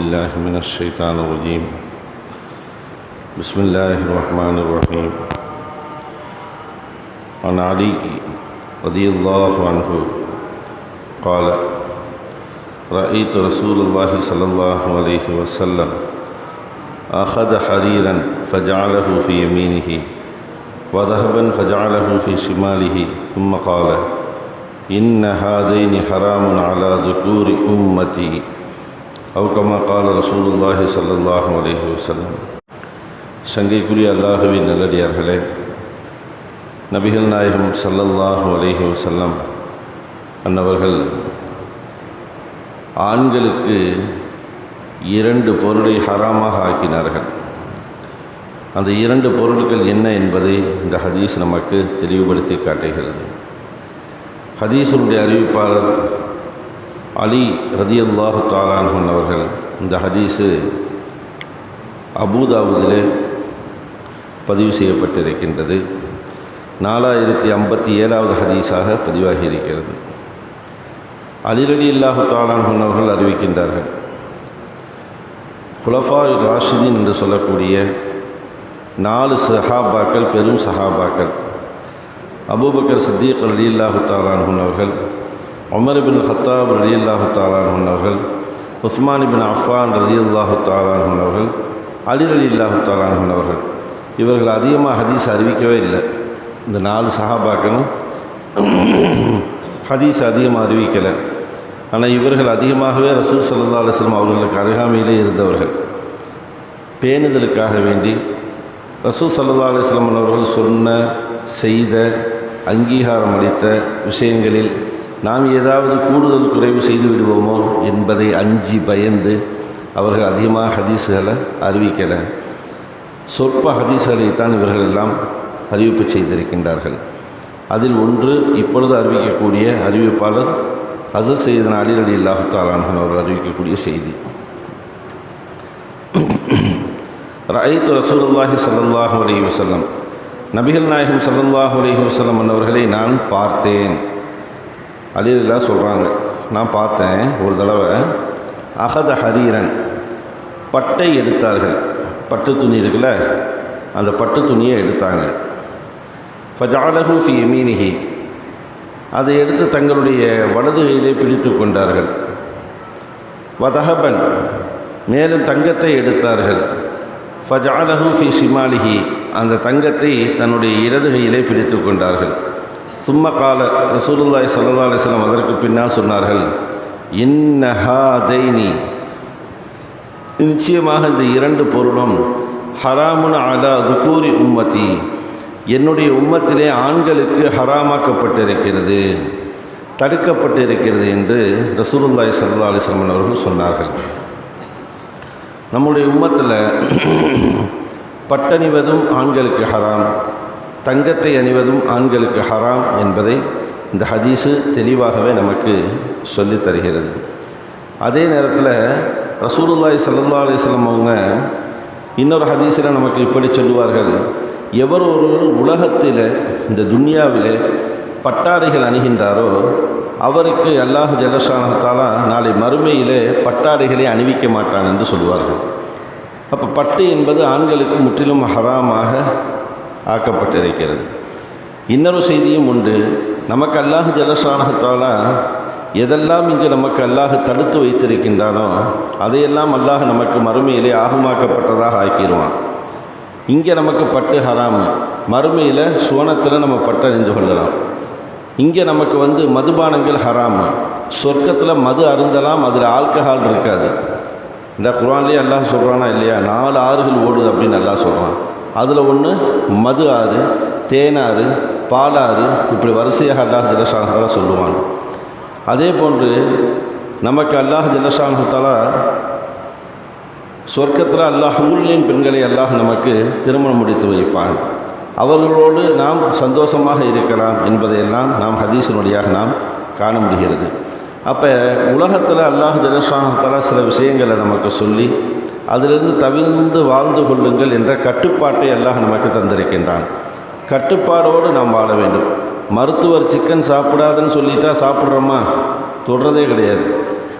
بالله من الشيطان الرجيم. بسم الله الرحمن الرحيم. عن علي رضي الله عنه قال رأيت رسول الله صلى الله عليه وسلم أخذ حريرا فجعله في يمينه وذهبا فجعله في شماله ثم قال إن هذين حرام على ذكور أمتي. அவு கமா கால ரசூலுல்லாஹி சல்லாஹூ அலஹி வசல்லம் சங்கைக்குரிய அல்லாஹுவின் நல்லடியார்களே நபிகள் நாயகம் சல்லல்லாஹு அலஹி வசல்லம் அன்னவர்கள் ஆண்களுக்கு இரண்டு பொருளை ஹராமாக ஆக்கினார்கள். அந்த இரண்டு பொருட்கள் என்ன என்பதை இந்த ஹதீஸ் நமக்கு தெளிவுபடுத்தி காட்டுகிறது. ஹதீஸனுடைய அறிவிப்பாளர் அலி ரதியல்லாஹு தாலான் அவர்கள் இந்த ஹதீஸு அபூதாவுதிலே பதிவு செய்யப்பட்டிருக்கின்றது. நாலாயிரத்தி ஐம்பத்தி ஏழாவது ஹதீஸாக பதிவாகி இருக்கிறது அலிரலி இல்லாஹு தாலான் அவர்கள் அறிவிக்கின்றார்கள். குலஃபா ராஷிதீன் என்று சொல்லக்கூடிய நாலு சஹாபாக்கள் பெரும் சஹாபாக்கள். அபூபக்கர் சித்திக் அலி இல்லாஹு தாலான் அவர்கள் உமர் பின் ஹத்தாப் ரலி அல்லாஹு தாலான் அவர்கள் உஸ்மானி பின் அஃபான் ரலி அல்லாஹு தாலான் அவர்கள் அலி அலி அல்லாஹு தாலான் அவர்கள். இவர்கள் அதிகமாக ஹதீஸ் அறிவிக்கவே இல்லை. இந்த நாலு சஹாபாக்களும் ஹதீஸ் அதிகமாக அறிவிக்கலை. ஆனால் இவர்கள் அதிகமாகவே ரசூல் சல்லா அலுவலம் அவர்களுக்கு அருகாமையிலே இருந்தவர்கள். பேணுதலுக்காக வேண்டி ரசூல் சல்லா அலுவலம் அவர்கள் சொன்ன செய்த அங்கீகாரம் அளித்த விஷயங்களில் நாம் ஏதாவது கூடுதல் குறைவு செய்து விடுவோமோ என்பதை அஞ்சி பயந்து அவர்கள் அதிகமாக ஹதீஸுகளை அறிவிக்கலை. சொற்ப ஹதீஸ்களைத்தான் இவர்கள் எல்லாம் அறிவிப்பு செய்திருக்கின்றார்கள். அதில் ஒன்று இப்பொழுது அறிவிக்கக்கூடிய அறிவிப்பாளர் அசர் செய்தன் அலி அலி இல்லாஹு அவர்கள் அறிவிக்கக்கூடிய செய்தி. ரயித்து ரசூலுல்லாஹி சல்லாஹூ அலஹி வசல்லம் நபிகள் நாயகம் சல்லாஹூ அலஹி வசல்லம் அன்னவர்களை நான் பார்த்தேன். அலிலாம் சொல்கிறாங்க நான் பார்த்தேன் ஒரு தடவை. அகத ஹரீரன். பட்டை எடுத்தார்கள். பட்டு துணி இருக்குல்ல? அந்த பட்டு துணியை எடுத்தாங்க. ஃபஜாலஹு ஃபி எமீனிஹி அதை எடுத்து தங்களுடைய வலது கையிலே பிடித்து கொண்டார்கள். வதஹபன். மேலும் தங்கத்தை எடுத்தார்கள். ஃபஜாலஹு ஃபி ஷிமாலிஹி. அந்த தங்கத்தை தன்னுடைய இடது கையிலே பிடித்து கொண்டார்கள். சும்ம கால ரசூலுல்லாய் சல்லா அலிஸ்லாம் அதற்கு பின்னால் சொன்னார்கள் இன்னஹாதைனி நிச்சயமாக இந்த இரண்டு பொருளும் ஹராமுன் அலா துக்கூரி உம்மத்தி. என்னுடைய உம்மத்திலே ஆண்களுக்கு ஹராமாக்கப்பட்டிருக்கிறது தடுக்கப்பட்டிருக்கிறது என்று ரசூலுல்லாய் சல்லா அலிஸ்லாமன் அவர்கள் சொன்னார்கள். நம்முடைய உம்மத்தில் பட்டணிவதும் ஆண்களுக்கு ஹராம். தங்கத்தை அணிவதும் ஆண்களுக்கு ஹராம் என்பதை இந்த ஹதீஸு தெளிவாகவே நமக்கு சொல்லித் தருகிறது. அதே நேரத்தில் ரசூலுல்லாய் சல்லா அலிஸ்லாம் அவங்க இன்னொரு ஹதீஸில் நமக்கு இப்படி சொல்லுவார்கள். எவர் ஒருவர் உலகத்தில் இந்த துன்யாவில் பட்டாடைகள் அணிகின்றாரோ அவருக்கு அல்லாஹு ஜலசானத்தால் நாளை மறுமையிலே பட்டாடைகளை அணிவிக்க மாட்டான் என்று சொல்லுவார்கள். அப்போ பட்டு என்பது ஆண்களுக்கு முற்றிலும் ஹராமாக ஆக்கப்பட்டிருக்கிறது. இன்னொரு செய்தியும் உண்டு. நமக்கு அல்லாஹு ஜலஷானத்தாலா எதெல்லாம் இங்கு நமக்கு அல்லாஹ் தடுத்து வைத்திருக்கின்றானோ அதையெல்லாம் அல்லாஹ் நமக்கு மறுமையிலே ஆகமாக்கப்பட்டதாக ஆக்கிடுவான் இங்கே நமக்கு பட்டு ஹராமு. மறுமையில் சுவனத்தில் நம்ம பட்டு அறிந்து கொள்ளலாம். இங்கே நமக்கு வந்து மதுபானங்கள் ஹராமு. சொர்க்கத்தில் மது அருந்தலாம் அதில் ஆல்கஹால் இருக்காது. இந்த குரான்லேயே அல்லாஹ் சொல்கிறானா இல்லையா? நாலு ஆறுகள் ஓடுது அப்படின்னு நல்லா சொல்கிறான் அதில் ஒன்று மது ஆறு தேனாறு பாலாறு இப்படி வரிசையாக அல்லாஹ் ஜலசாக சொல்லுவான். அதே போன்று நமக்கு அல்லாஹ் ஜல்லஷானுத்தாலா சொர்க்கத்தில் அல்லாஹ் ஊழியின் பெண்களை அல்லாஹ் நமக்கு திருமணம் முடித்து வைப்பான். அவர்களோடு நாம் சந்தோஷமாக இருக்கலாம் என்பதையெல்லாம் நாம் ஹதீஸினுடையாக நாம் காண முடிகிறது. அப்போ உலகத்தில் அல்லாஹ் ஜல்லஷானுத்தாலா சில விஷயங்களை நமக்கு சொல்லி அதிலிருந்து தவிர்ந்து வாழ்ந்து கொள்ளுங்கள் என்ற கட்டுப்பாட்டை எல்லாம் நமக்கு தந்திருக்கின்றான். கட்டுப்பாடோடு நாம் வாழ வேண்டும். மருத்துவர் சிக்கன் சாப்பிடாதுன்னு சொல்லிட்டா சாப்பிட்றோமா? தொடுறதே கிடையாது.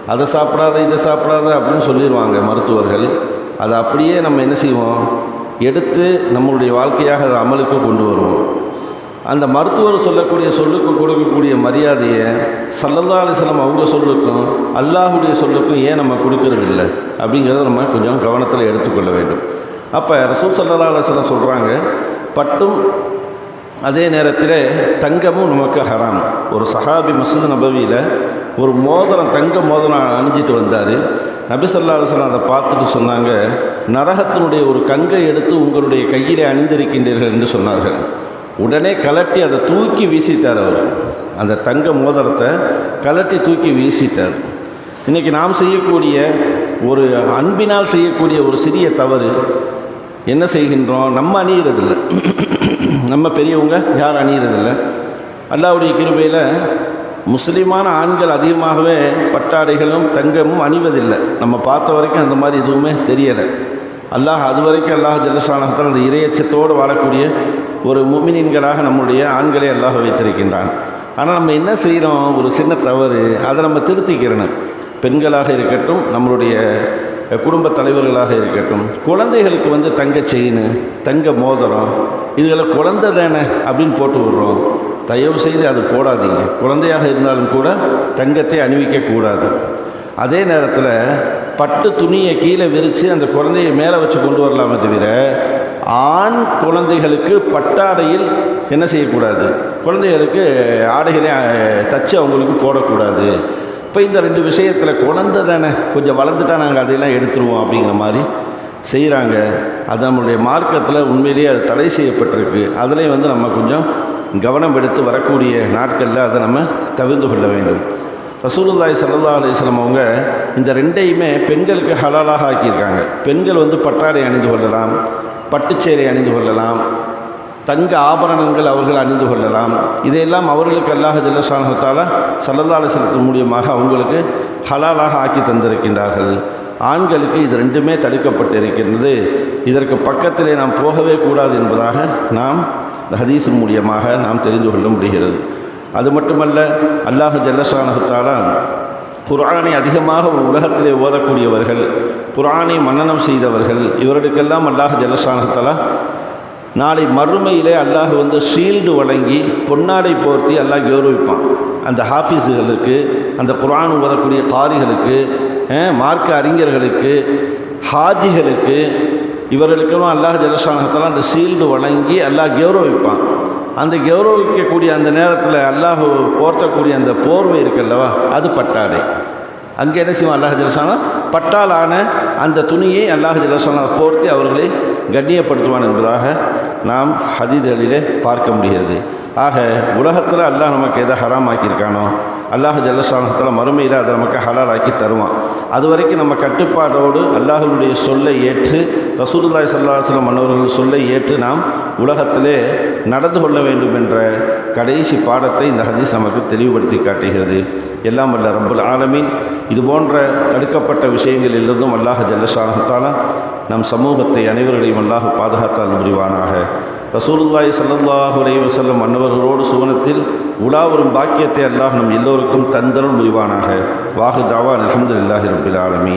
அதை சாப்பிடாத இதை சாப்பிடாத அப்படின்னு சொல்லிடுவாங்க மருத்துவர்கள். அதை அப்படியே நம்ம என்ன செய்வோம்? எடுத்து நம்மளுடைய வாழ்க்கையாக அதை அமலுக்கு கொண்டு வருவோம். அந்த மருத்துவர் சொல்லக்கூடிய சொல்லுக்கு கொடுக்கக்கூடிய மரியாதையை சல்லல்லா அலிஸ்லாம் அவங்க சொல்லுக்கும் அல்லாஹுடைய சொல்லுக்கும் ஏன் நம்ம கொடுக்கறது இல்லை அப்படிங்கிறத நம்ம கொஞ்சம் கவனத்தில் எடுத்துக்கொள்ள வேண்டும். அப்போ ரசூல் சல்லா அலிஸ்லாம் சொல்கிறாங்க பட்டும் அதே நேரத்தில் தங்கமும் நமக்கு ஹராம். ஒரு சஹாபி மசூத் நபவியில் ஒரு மோதிரம் தங்க மோதிரம் அணிஞ்சிட்டு வந்தார். நபி ஸல்லல்லாஹு அதை பார்த்துட்டு சொன்னாங்க நரகத்தினுடைய ஒரு கங்கை எடுத்து உங்களுடைய கையிலே அணிந்திருக்கின்றீர்கள் என்று சொன்னார்கள். உடனே கலட்டி அதை தூக்கி வீசிட்டார் அவர். அந்த தங்க மோதிரத்தை கலட்டி தூக்கி வீசிட்டார். இன்றைக்கி நாம் செய்யக்கூடிய ஒரு அன்பினால் செய்யக்கூடிய ஒரு சிறிய தவறு என்ன செய்கின்றோம்? நம்ம அணியிறதில்லை. நம்ம பெரியவங்க யார் அணியிறதில்லை. அல்லாவுடைய கிருபையில் முஸ்லீமான ஆண்கள் அதிகமாகவே பட்டாடைகளும் தங்கமும் அணிவதில்லை. நம்ம பார்த்த வரைக்கும் அந்த மாதிரி எதுவுமே தெரியலை. அல்லாஹ் அது வரைக்கும் அல்லாஹ் ஜல்லசானத்தில் அந்த இறையச்சத்தோடு வாழக்கூடிய ஒரு முமினின்களாக நம்முடைய ஆண்களை அல்லாஹ் வைத்திருக்கின்றான். ஆனால் நம்ம என்ன செய்கிறோம் ஒரு சின்ன தவறு. அதை நம்ம திருத்திக்கிறணும். பெண்களாக இருக்கட்டும் நம்மளுடைய குடும்ப தலைவர்களாக இருக்கட்டும் குழந்தைகளுக்கு வந்து தங்க செயின் தங்க மோதிரம் இதுகளை குழந்தை தானே அப்படின்னு போட்டு விடுறோம். தயவு செய்து அது போடாதீங்க. குழந்தையாக இருந்தாலும் கூட தங்கத்தை அணிவிக்கக்கூடாது அதே நேரத்தில் பட்டு துணியை கீழே விரித்து அந்த குழந்தையை மேலே வச்சு கொண்டு வரலாமே தவிர ஆண் குழந்தைகளுக்கு பட்டாடையில் என்ன செய்யக்கூடாது? குழந்தைகளுக்கு ஆடைகளை தச்சு அவங்களுக்கு போடக்கூடாது. இப்போ இந்த ரெண்டு விஷயத்தில் குழந்தை தானே கொஞ்சம் வளர்ந்துட்டா நாங்கள் அதையெல்லாம் எடுத்துருவோம் அப்படிங்கிற மாதிரி செய்கிறாங்க அது நம்மளுடைய மார்க்கத்தில் உண்மையிலேயே அது தடை செய்யப்பட்டிருக்கு. அதுலேயும் வந்து நம்ம கொஞ்சம் கவனம் எடுத்து வரக்கூடிய நாட்களில் அதை நம்ம தவிர்த்து கொள்ள வேண்டும். ரசூலுல்லாய் சல்லா அலைஹி அவங்க இந்த ரெண்டையுமே பெண்களுக்கு ஹலாலாக ஆக்கியிருக்காங்க. பெண்கள் வந்து பட்டாடை அணிந்து கொள்ளலாம். பட்டுச்சேரை அணிந்து கொள்ளலாம். தங்க ஆபரணங்கள் அவர்கள் அணிந்து கொள்ளலாம். இதையெல்லாம் அவர்களுக்கு அல்லாஹ் ஜல்லசானத்தால் சல்லல்லா அலிஸ்லத்தின் மூலியமாக அவங்களுக்கு ஹலாலாக ஆக்கி தந்திருக்கின்றார்கள். ஆண்களுக்கு இது ரெண்டுமே தடுக்கப்பட்டு இருக்கின்றது இதற்கு பக்கத்திலே நாம் போகவே கூடாது என்பதாக நாம் ஹதீஸ் மூலியமாக நாம் தெரிந்து கொள்ள முடிகிறது. அது மட்டுமல்ல அல்லாஹ் ஜல்லஷானத்தாலா குர்ஆனை அதிகமாக உலகத்திலே ஓதக்கூடியவர்கள் குர்ஆனை மன்னனம் செய்தவர்கள் இவர்களுக்கெல்லாம் அல்லாஹ் ஜலசானத்தலா நாளை மறுமையிலே அல்லாஹ் வந்து ஷீல்டு வழங்கி பொன்னாடை போர்த்தி அல்லாஹ் கௌரவிப்பான். அந்த ஹாஃபீஸுகளுக்கு அந்த குரான் ஓதக்கூடிய காரிகளுக்கு மார்க்க அறிஞர்களுக்கு ஹாஜிகளுக்கு இவர்களுக்கெல்லாம் அல்லாஹ் ஜலசானத்தில் அந்த ஷீல்டு வழங்கி அல்லாஹ் கௌரவிப்பான். அந்த கௌரவிக்கக்கூடிய அந்த நேரத்தில் அல்லாஹ் போர்த்தக்கூடிய அந்த போர்வை இருக்குல்லவா? அது பட்டாடை. அங்கே என்ன செய்வோம் அல்லாஹ் ஜலசானா பட்டாலான அந்த துணியை அல்லாஹ் ஜலசானா போர்த்தி அவர்களை கண்ணியப்படுத்துவான் என்பதாக நாம் ஹதீதுகளிலே பார்க்க முடிகிறது. ஆக உலகத்தில் அல்லாஹ் நமக்கு எதை ஹராமாக்கியிருக்கானோ அல்லாஹ் ஜல்லசானத்தில் மறுமையில் அதை நமக்கு ஹலாலாக்கி தருவான். அது வரைக்கும் நம்ம கட்டுப்பாடோடு அல்லாஹனுடைய சொல்லை ஏற்று ரசூதுல்லாய் சல்லாஹலம் மன்னவர்கள் சொல்லை ஏற்று நாம் உலகத்திலே நடந்து கொள்ள வேண்டும் என்ற கடைசி பாடத்தை இந்த ஹதீஸ் நமக்கு தெளிவுபடுத்தி காட்டுகிறது. எல்லாம் வல்ல ரப்பல் ஆலமீன். இது போன்ற தடுக்கப்பட்ட விஷயங்களிலிருந்தும் அல்லாஹ் ஜல்லஷானத்தாலா நம் சமூகத்தை அனைவர்களையும் அல்லாஹ் பாதுகாத்தால் புரிவானாக ரசூலுல்லாஹி சல்லாஹ் அலைஹி வஸல்லம் மன்னவர்களோடு சுவனத்தில் உலா வரும் பாக்கியத்தை அல்லாஹ் நம் எல்லோருக்கும் தந்தரும் புரிவானாக. வாகு தாவா அல்ஹம்துலில்லாஹி ரப்பில் ஆலமி